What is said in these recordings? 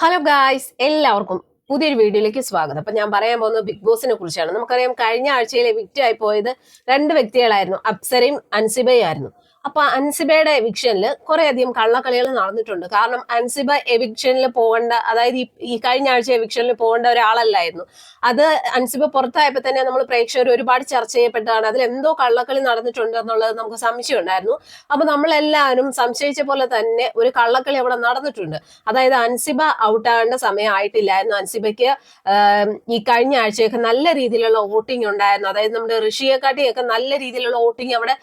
Hello guys എല്ലാവർക്കും പുതിയൊരു വീഡിയോയിലേക്ക് സ്വാഗതം. അപ്പൊ ഞാൻ പറയാൻ പോകുന്നത് ബിഗ് ബോസിനെ കുറിച്ചാണ്. നമുക്കറിയാം കഴിഞ്ഞ ആഴ്ചയിലെ എവിക്റ്റ് ആയി പോയത് രണ്ട് വ്യക്തികളായിരുന്നു. അപ്സരയും അൻസിബയും ആയിരുന്നു. അപ്പൊ അൻസിബയുടെ എവിക്ഷനിൽ കുറെ അധികം കള്ളക്കളികൾ നടന്നിട്ടുണ്ട്. കാരണം അൻസിബ എവിക്ഷനിൽ പോകേണ്ട അതായത് ഈ- കഴിഞ്ഞ ആഴ്ച എവിക്ഷനിൽ പോകേണ്ട ഒരാളല്ലായിരുന്നു. അത് അൻസിബ പുറത്തായപ്പോൾ തന്നെ നമ്മൾ പ്രേക്ഷകർ ഒരുപാട് ചർച്ച ചെയ്യപ്പെട്ടതാണ്. അതിൽ എന്തോ കള്ളക്കളി നടന്നിട്ടുണ്ട് എന്നുള്ളത് നമുക്ക് സംശയം ഉണ്ടായിരുന്നു അപ്പൊ നമ്മളെല്ലാവരും സംശയിച്ച പോലെ തന്നെ ഒരു കള്ളക്കളി അവിടെ നടന്നിട്ടുണ്ട്. അതായത് അൻസിബ ഔട്ടാകേണ്ട സമയം ആയിട്ടില്ലായിരുന്നു അൻസിബയ്ക്ക് ഈ കഴിഞ്ഞ ആഴ്ചയൊക്കെ നല്ല രീതിയിലുള്ള വോട്ടിംഗ് ഉണ്ടായിരുന്നു. അതായത് നമ്മുടെ ഋഷിയെക്കാട്ടിയൊക്കെ നല്ല രീതിയിലുള്ള വോട്ടിംഗ് അവിടെ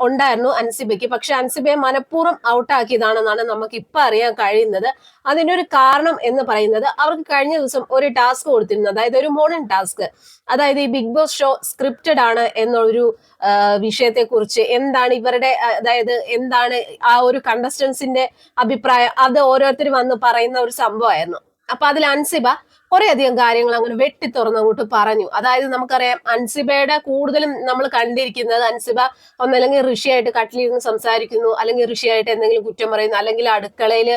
ഉണ്ടായിരുന്നു. അൻസിബയ്ക്ക് പക്ഷെ അൻസിബയെ മനഃപൂർവം ഔട്ടാക്കിയതാണെന്നാണ് നമുക്ക് ഇപ്പൊ അറിയാൻ കഴിയുന്നത്. അതിന്റെ ഒരു കാരണം എന്ന് പറയുന്നത് അവർക്ക് കഴിഞ്ഞ ദിവസം ഒരു ടാസ്ക് കൊടുത്തിരുന്നു. അതായത് ഒരു മോർണിംഗ് ടാസ്ക്. അതായത് ഈ ബിഗ് ബോസ് ഷോ സ്ക്രിപ്റ്റഡ് ആണ് എന്നൊരു വിഷയത്തെ കുറിച്ച് എന്താണ് ഇവരുടെ അതായത് എന്താണ് ആ ഒരു കണ്ടസ്റ്റൻസിന്റെ അഭിപ്രായം? അത് ഓരോരുത്തർ വന്ന് പറയുന്ന ഒരു സംഭവമായിരുന്നു. അപ്പൊ അതിൽ അൻസിബ കുറെ അധികം കാര്യങ്ങൾ അങ്ങനെ വെട്ടി തുറന്ന് അങ്ങോട്ട് പറഞ്ഞു. അതായത് നമുക്കറിയാം അൻസിബയുടെ കൂടുതലും നമ്മൾ കണ്ടിരിക്കുന്നത് അൻസിബ ഒന്നല്ലെങ്കിൽ ഋഷിയായിട്ട് കട്ടിലിരുന്ന് സംസാരിക്കുന്നു അല്ലെങ്കിൽ ഋഷിയായിട്ട് എന്തെങ്കിലും കുറ്റം പറയുന്നു അല്ലെങ്കിൽ അടുക്കളയിൽ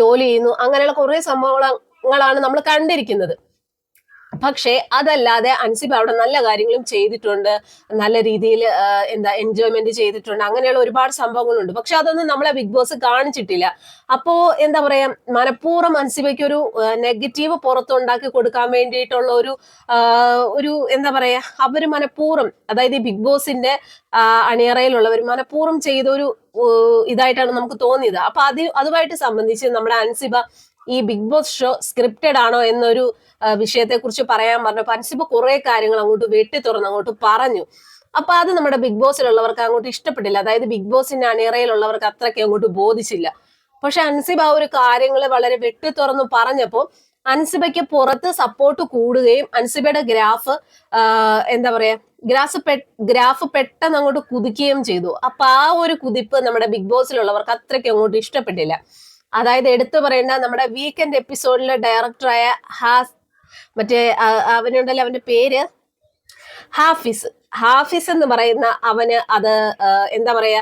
ജോലി ചെയ്യുന്നു അങ്ങനെയുള്ള കുറെ സംഭവങ്ങളാണ് നമ്മൾ കണ്ടിരിക്കുന്നത്. പക്ഷേ അതല്ലാതെ അൻസിബ് അവിടെ നല്ല കാര്യങ്ങളും ചെയ്തിട്ടുണ്ട്. നല്ല രീതിയിൽ എന്താ എൻജോയ്മെന്റ് ചെയ്തിട്ടുണ്ട്. അങ്ങനെയുള്ള ഒരുപാട് സംഭവങ്ങളുണ്ട്. പക്ഷെ അതൊന്നും നമ്മളെ ബിഗ് ബോസ് കാണിച്ചിട്ടില്ല. അപ്പോ എന്താ പറയാ മനഃപൂർവം അൻസിബയ്ക്ക് ഒരു നെഗറ്റീവ് പുറത്തുണ്ടാക്കി കൊടുക്കാൻ വേണ്ടിയിട്ടുള്ള ഒരു ഒരു എന്താ പറയാ അവർ മനഃപൂർവം അതായത് ഈ ബിഗ് ബോസിന്റെ അണിയറയിലുള്ളവർ മനഃപൂർവം ചെയ്ത ഒരു ഇതായിട്ടാണ് നമുക്ക് തോന്നിയത്. അപ്പൊ അത് അതുമായിട്ട് സംബന്ധിച്ച് നമ്മുടെ അൻസിബ ഈ ബിഗ് ബോസ് ഷോ സ്ക്രിപ്റ്റഡ് ആണോ എന്നൊരു വിഷയത്തെ കുറിച്ച് പറയാൻ പറഞ്ഞപ്പോൾ അൻസിബ കുറെ കാര്യങ്ങൾ അങ്ങോട്ട് വെട്ടി തുറന്ന് അങ്ങോട്ട് പറഞ്ഞു. അപ്പൊ അത് നമ്മുടെ ബിഗ് ബോസിലുള്ളവർക്ക് അങ്ങോട്ട് ഇഷ്ടപ്പെട്ടില്ല. അതായത് ബിഗ് ബോസിന്റെ അണിയറയിലുള്ളവർക്ക് അത്രയ്ക്ക് അങ്ങോട്ട് ബോധിച്ചില്ല. പക്ഷെ അൻസിബ ആ ഒരു കാര്യങ്ങൾ വളരെ വെട്ടി തുറന്ന് പറഞ്ഞപ്പോൾ അൻസിബയ്ക്ക് പുറത്ത് സപ്പോർട്ട് കൂടുകയും അൻസിബയുടെ ഗ്രാഫ് എന്താ പറയാ ഗ്രാഫ് ഗ്രാഫ് പെട്ടെന്ന് അങ്ങോട്ട് കുതിക്കുകയും ചെയ്തു. അപ്പൊ ആ ഒരു കുതിപ്പ് നമ്മുടെ ബിഗ് ബോസിലുള്ളവർക്ക് അത്രയ്ക്ക് അങ്ങോട്ട് ഇഷ്ടപ്പെട്ടില്ല. അതായത് എടുത്തു പറയേണ്ട നമ്മുടെ വീക്കെൻഡ് എപ്പിസോഡിലെ ഡയറക്ടറായ ഹാസ് മറ്റേ അവനുണ്ടല്ലോ അവന്റെ പേര്? ഹാഫിസ്. ഹാഫിസ് എന്ന് പറയുന്ന അവന് അത് എന്താ പറയാ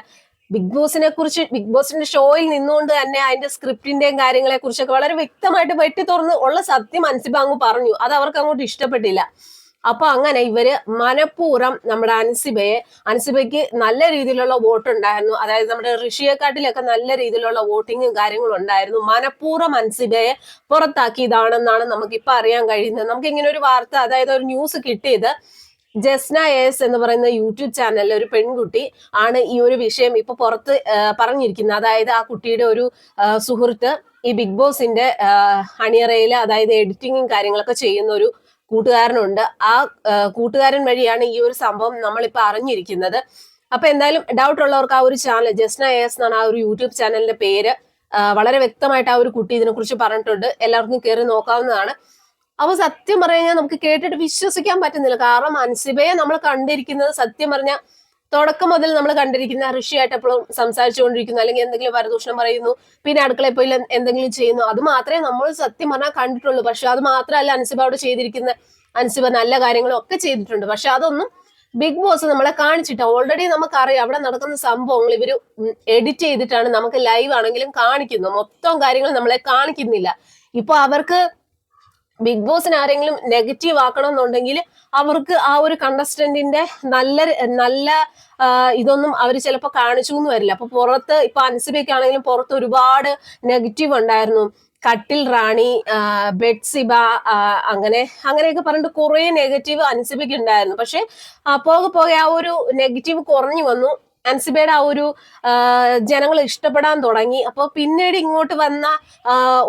ബിഗ് ബോസിനെ കുറിച്ച് ബിഗ് ബോസിന്റെ ഷോയിൽ നിന്നുകൊണ്ട് തന്നെ അതിന്റെ സ്ക്രിപ്റ്റിന്റെയും കാര്യങ്ങളെ കുറിച്ചൊക്കെ വളരെ വ്യക്തമായിട്ട് വെട്ടി തുറന്ന് ഉള്ള സത്യം അൻസിബ അങ്ങ് പറഞ്ഞു. അത് അവർക്ക് അങ്ങോട്ട് ഇഷ്ടപ്പെട്ടില്ല. അപ്പൊ അങ്ങനെ ഇവർ മനഃപൂർവം നമ്മുടെ അൻസിബയെ അൻസിബയ്ക്ക് നല്ല രീതിയിലുള്ള വോട്ട് ഉണ്ടായിരുന്നു അതായത് നമ്മുടെ ഋഷിയെക്കാട്ടിലൊക്കെ നല്ല രീതിയിലുള്ള വോട്ടിങ്ങും കാര്യങ്ങളും ഉണ്ടായിരുന്നു. മനഃപൂർവം അൻസിബയെ പുറത്താക്കിയതാണെന്നാണ് നമുക്കിപ്പോ അറിയാൻ കഴിയുന്നത്. നമുക്ക് ഇങ്ങനെ ഒരു വാർത്ത അതായത് ഒരു ന്യൂസ് കിട്ടിയത് ജസ്ന എസ് എന്ന് പറയുന്ന യൂട്യൂബ് ചാനലിലെ ഒരു പെൺകുട്ടി ആണ് ഈ ഒരു വിഷയം ഇപ്പൊ പുറത്ത് പറഞ്ഞിരിക്കുന്നത്. അതായത് ആ കുട്ടിയുടെ ഒരു സുഹൃത്ത് ഈ ബിഗ് ബോസിന്റെ അണിയറയിൽ അതായത് എഡിറ്റിങ്ങും കാര്യങ്ങളൊക്കെ ചെയ്യുന്ന ഒരു കൂട്ടുകാരനുണ്ട്. ആ കൂട്ടുകാരൻ വഴിയാണ് ഈ ഒരു സംഭവം നമ്മളിപ്പോൾ അറിഞ്ഞിരിക്കുന്നത്. അപ്പൊ എന്തായാലും ഡൗട്ട് ഉള്ളവർക്ക് ആ ഒരു ചാനൽ ജസ്ന എസ് എന്നാണ് ആ ഒരു യൂട്യൂബ് ചാനലിന്റെ പേര് വളരെ വ്യക്തമായിട്ട് ആ ഒരു കുട്ടി ഇതിനെക്കുറിച്ച് പറഞ്ഞിട്ടുണ്ട്. എല്ലാവർക്കും കയറി നോക്കാവുന്നതാണ്. അപ്പൊ സത്യം പറഞ്ഞു കഴിഞ്ഞാൽ നമുക്ക് കേട്ടിട്ട് വിശ്വസിക്കാൻ പറ്റുന്നില്ല. കാരണം അൻസിബയെ നമ്മൾ കണ്ടിരിക്കുന്നത് സത്യം പറഞ്ഞ തുടക്കം മുതൽ നമ്മൾ കണ്ടിരിക്കുന്ന ഋഷിയായിട്ട് എപ്പോഴും സംസാരിച്ചുകൊണ്ടിരിക്കുന്നു അല്ലെങ്കിൽ എന്തെങ്കിലും വരദൂഷണം പറയുന്നു പിന്നെ അടുക്കളയിൽ പോയി എന്തെങ്കിലും ചെയ്യുന്നു അത് മാത്രമേ നമ്മൾ സത്യം പറഞ്ഞാൽ കണ്ടിട്ടുള്ളൂ. പക്ഷെ അത് മാത്രമല്ല അൻസിബ അവിടെ ചെയ്തിരിക്കുന്ന അൻസിബ നല്ല കാര്യങ്ങളും ഒക്കെ ചെയ്തിട്ടുണ്ട്. പക്ഷെ അതൊന്നും ബിഗ് ബോസ് നമ്മളെ കാണിച്ചിട്ട് ഓൾറെഡി നമുക്കറിയാം അവിടെ നടക്കുന്ന സംഭവങ്ങൾ ഇവർ എഡിറ്റ് ചെയ്തിട്ടാണ് നമുക്ക് ലൈവ് ആണെങ്കിലും കാണിക്കുന്നു മൊത്തം കാര്യങ്ങൾ നമ്മളെ കാണിക്കുന്നില്ല. ഇപ്പൊ അവർക്ക് ബിഗ് ബോസിന് ആരെങ്കിലും നെഗറ്റീവ് ആക്കണം എന്നുണ്ടെങ്കിൽ അവർക്ക് ആ ഒരു കണ്ടസ്റ്റന്റിന്റെ നല്ല നല്ല ഇതൊന്നും അവർ ചിലപ്പോൾ കാണിച്ചു എന്ന് വരില്ല. അപ്പൊ പുറത്ത് ഇപ്പൊ അൻസിബയ്ക്ക് ആണെങ്കിലും പുറത്ത് ഒരുപാട് നെഗറ്റീവ് ഉണ്ടായിരുന്നു. കട്ടിൽ റാണി ബെഡ്സിബ അങ്ങനെ അങ്ങനെയൊക്കെ പറഞ്ഞിട്ട് കുറേ നെഗറ്റീവ് അൻസിബയ്ക്ക് ഉണ്ടായിരുന്നു. പക്ഷെ പോകെ പോകെ ആ ഒരു നെഗറ്റീവ് കുറഞ്ഞു വന്നു. അൻസിബയുടെ ആ ഒരു ജനങ്ങൾ ഇഷ്ടപ്പെടാൻ തുടങ്ങി. അപ്പോൾ പിന്നീട് ഇങ്ങോട്ട് വന്ന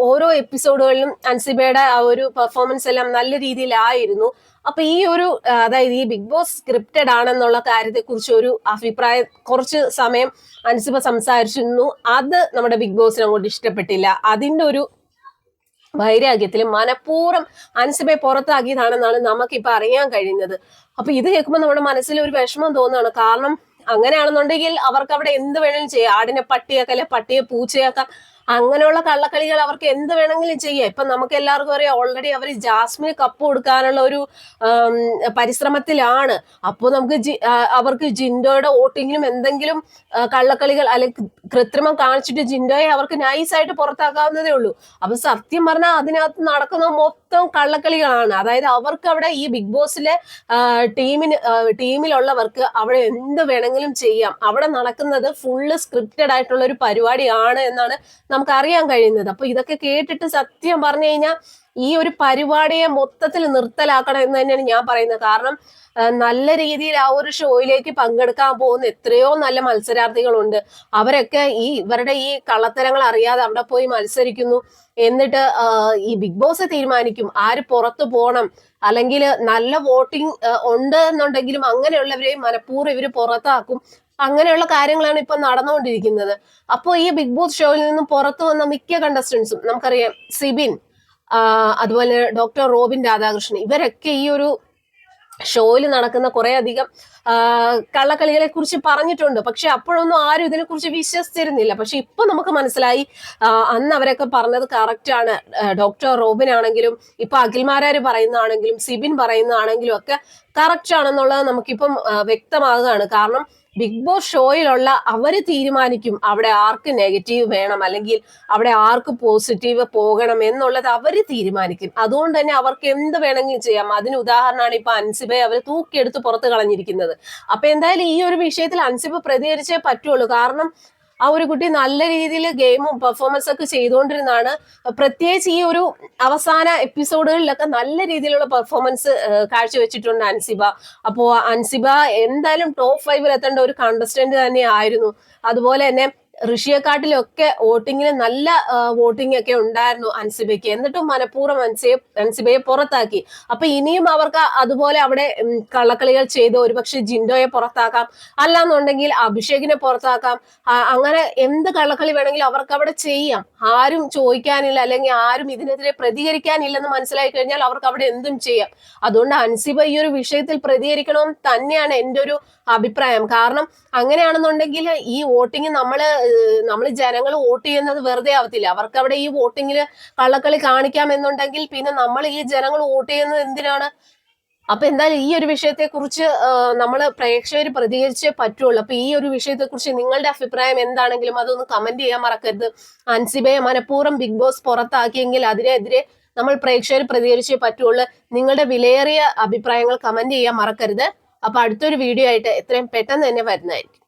ഓരോ എപ്പിസോഡുകളിലും അൻസിബയുടെ ആ ഒരു പെർഫോമൻസ് എല്ലാം നല്ല രീതിയിലായിരുന്നു. അപ്പൊ ഈ ഒരു അതായത് ഈ ബിഗ് ബോസ് സ്ക്രിപ്റ്റഡ് ആണെന്നുള്ള കാര്യത്തെ കുറിച്ച് ഒരു അഭിപ്രായം കുറച്ച് സമയം അൻസിബ സംസാരിച്ചിരുന്നു. അത് നമ്മുടെ ബിഗ് ബോസിന് അങ്ങോട്ട് ഇഷ്ടപ്പെട്ടില്ല. അതിന്റെ ഒരു വൈരാഗ്യത്തിൽ മനഃപൂർവം അൻസിബയെ പുറത്താക്കിയതാണെന്നാണ് നമുക്കിപ്പോൾ അറിയാൻ കഴിയുന്നത്. അപ്പൊ ഇത് കേൾക്കുമ്പോൾ നമ്മുടെ മനസ്സിൽ ഒരു വിഷമം തോന്നുകയാണ്. കാരണം അങ്ങനെയാണെന്നുണ്ടെങ്കിൽ അവർക്ക് അവിടെ എന്ത് വേണമെങ്കിലും ചെയ്യാം. ആടിനെ പട്ടിയാക്കാം അല്ലെ പട്ടിയെ പൂച്ചയാക്കാം അങ്ങനെയുള്ള കള്ളക്കളികൾ അവർക്ക് എന്ത് വേണമെങ്കിലും ചെയ്യാം. ഇപ്പൊ നമുക്ക് എല്ലാവർക്കും അറിയാം ഓൾറെഡി അവർ ജാസ്മിന് കപ്പ് കൊടുക്കാനുള്ള ഒരു പരിശ്രമത്തിലാണ്. അപ്പോൾ നമുക്ക് അവർക്ക് ജിൻഡോയുടെ വോട്ടിങ്ങിലും എന്തെങ്കിലും കള്ളക്കളികൾ അല്ലെങ്കിൽ കൃത്രിമം കാണിച്ചിട്ട് ജിൻഡോയെ അവർക്ക് നൈസായിട്ട് പുറത്താക്കാവുന്നതേ ഉള്ളൂ. അപ്പൊ സത്യം പറഞ്ഞാൽ അതിനകത്ത് നടക്കുന്ന മൊത്തം കള്ളക്കളികളാണ്. അതായത് അവർക്ക് അവിടെ ഈ ബിഗ് ബോസിലെ ടീമിന് ടീമിലുള്ളവർക്ക് അവിടെ എന്ത് വേണമെങ്കിലും ചെയ്യാം. അവിടെ നടക്കുന്നത് ഫുള്ള് സ്ക്രിപ്റ്റഡ് ആയിട്ടുള്ള ഒരു പരിപാടിയാണ് എന്നാണ് നമുക്ക് അറിയാൻ കഴിയുന്നത്. അപ്പൊ ഇതൊക്കെ കേട്ടിട്ട് സത്യം പറഞ്ഞു കഴിഞ്ഞാൽ ഈ ഒരു പരിപാടിയെ മൊത്തത്തിൽ നിർത്തലാക്കണം എന്ന് തന്നെയാണ് ഞാൻ പറയുന്നത്. കാരണം നല്ല രീതിയിൽ ആ ഒരു ഷോയിലേക്ക് പങ്കെടുക്കാൻ പോകുന്ന എത്രയോ നല്ല മത്സരാർത്ഥികളുണ്ട്. അവരൊക്കെ ഈ ഇവരുടെ ഈ കള്ളത്തരങ്ങൾ അറിയാതെ അവിടെ പോയി മത്സരിക്കുന്നു. എന്നിട്ട് ഈ ബിഗ് ബോസ് തീരുമാനിക്കും. ആര് പുറത്തു പോകണം അല്ലെങ്കിൽ നല്ല വോട്ടിംഗ് ഉണ്ട് എന്നുണ്ടെങ്കിലും അങ്ങനെയുള്ളവരെയും മനഃപൂർവം ഇവർ പുറത്താക്കും. അങ്ങനെയുള്ള കാര്യങ്ങളാണ് ഇപ്പൊ നടന്നുകൊണ്ടിരിക്കുന്നത്. അപ്പോൾ ഈ ബിഗ് ബോസ് ഷോയിൽ നിന്നും പുറത്തു വന്ന മിക്ക കണ്ടസ്റ്റൻസും നമുക്കറിയാം സിബിൻ അതുപോലെ ഡോക്ടർ റോബിൻ രാധാകൃഷ്ണൻ. ഇവരൊക്കെ ഈ ഒരു ഷോയിൽ നടക്കുന്ന കുറെ അധികം കള്ളക്കളികളെ കുറിച്ച് പറഞ്ഞിട്ടുണ്ട്. പക്ഷെ അപ്പോഴൊന്നും ആരും ഇതിനെ കുറിച്ച് വിശ്വസിച്ചിരുന്നില്ല. പക്ഷെ ഇപ്പൊ നമുക്ക് മനസ്സിലായി അന്ന് അവരൊക്കെ പറഞ്ഞത് കറക്റ്റ് ആണ്. ഡോക്ടർ റോബിൻ ആണെങ്കിലും ഇപ്പൊ അഖിൽമാരാര് പറയുന്നതാണെങ്കിലും സിബിൻ പറയുന്നതാണെങ്കിലും ഒക്കെ കറക്റ്റ് ആണെന്നുള്ളത് നമുക്കിപ്പം വ്യക്തമാകുകയാണ്. കാരണം ബിഗ് ബോസ് ഷോയിലുള്ള അവർ തീരുമാനിക്കും അവിടെ ആർക്ക് നെഗറ്റീവ് വേണം അല്ലെങ്കിൽ അവിടെ ആർക്ക് പോസിറ്റീവ് പോകണം എന്നുള്ളത് അവർ തീരുമാനിക്കും. അതുകൊണ്ട് തന്നെ അവർക്ക് എന്ത് വേണമെങ്കിലും ചെയ്യാം. അതിന് ഉദാഹരണമാണ് ഇപ്പൊ അൻസിബെ അവർ തൂക്കിയെടുത്ത് പുറത്ത് കളഞ്ഞിരിക്കുന്നത്. അപ്പൊ എന്തായാലും ഈ ഒരു വിഷയത്തിൽ അൻസിബ് പ്രതികരിച്ചേ പറ്റുള്ളൂ. കാരണം ആ ഒരു കുട്ടി നല്ല രീതിയിൽ ഗെയിമും പെർഫോമൻസ് ഒക്കെ ചെയ്തുകൊണ്ടിരുന്നാണ് പ്രത്യേകിച്ച് ഈ ഒരു അവസാന എപ്പിസോഡുകളിലൊക്കെ നല്ല രീതിയിലുള്ള പെർഫോമൻസ് കാഴ്ചവെച്ചിട്ടുണ്ട് അൻസിബ. അപ്പോൾ അൻസിബ എന്തായാലും ടോപ്പ് ഫൈവിൽ എത്തേണ്ട ഒരു കണ്ടസ്റ്റന്റ് തന്നെ ആയിരുന്നു. അതുപോലെ തന്നെ ഋഷിയെക്കാട്ടിലൊക്കെ വോട്ടിങ്ങിന് നല്ല വോട്ടിംഗ് ഒക്കെ ഉണ്ടായിരുന്നു അൻസിബയ്ക്ക്. എന്നിട്ടും മനഃപൂർവം അൻസിയെ അൻസിബയെ പുറത്താക്കി. അപ്പൊ ഇനിയും അവർക്ക് അതുപോലെ അവിടെ കള്ളക്കളികൾ ചെയ്ത് ഒരുപക്ഷെ ജിൻഡോയെ പുറത്താക്കാം. അല്ലാന്നുണ്ടെങ്കിൽ അഭിഷേകിനെ പുറത്താക്കാം. അങ്ങനെ എന്ത് കള്ളക്കളി വേണമെങ്കിലും അവർക്ക് അവിടെ ചെയ്യാം. ആരും ചോദിക്കാനില്ല അല്ലെങ്കിൽ ആരും ഇതിനെതിരെ പ്രതികരിക്കാനില്ലെന്ന് മനസ്സിലായി കഴിഞ്ഞാൽ അവർക്ക് അവിടെ എന്തും ചെയ്യാം. അതുകൊണ്ട് അൻസിബ ഈ ഒരു വിഷയത്തിൽ പ്രതികരിക്കണം തന്നെയാണ് എന്റെ ഒരു അഭിപ്രായം. കാരണം അങ്ങനെയാണെന്നുണ്ടെങ്കിൽ ഈ വോട്ടിംഗ് നമ്മൾ നമ്മൾ ജനങ്ങൾ വോട്ട് ചെയ്യുന്നത് വെറുതെ ആവത്തില്ല. അവർക്ക് അവിടെ ഈ വോട്ടിങ്ങിൽ കള്ളക്കളി കാണിക്കാമെന്നുണ്ടെങ്കിൽ പിന്നെ നമ്മൾ ഈ ജനങ്ങൾ വോട്ട് ചെയ്യുന്നത് എന്തിനാണ്? അപ്പൊ എന്തായാലും ഈ ഒരു വിഷയത്തെ കുറിച്ച് നമ്മൾ പ്രേക്ഷകർ പ്രതികരിച്ചേ പറ്റുള്ളൂ. അപ്പൊ ഈ ഒരു വിഷയത്തെ കുറിച്ച് നിങ്ങളുടെ അഭിപ്രായം എന്താണെങ്കിലും അതൊന്ന് കമന്റ് ചെയ്യാൻ മറക്കരുത്. അൻസിബയെ മനഃപൂർവം ബിഗ് ബോസ് പുറത്താക്കിയെങ്കിൽ അതിനെതിരെ നമ്മൾ പ്രേക്ഷകർ പ്രതികരിച്ചേ പറ്റുള്ളൂ. നിങ്ങളുടെ വിലയേറിയ അഭിപ്രായങ്ങൾ കമന്റ് ചെയ്യാൻ മറക്കരുത്. അപ്പൊ അടുത്തൊരു വീഡിയോ ആയിട്ട് എത്രയും പെട്ടെന്ന് തന്നെ വരുന്നതായിരിക്കും.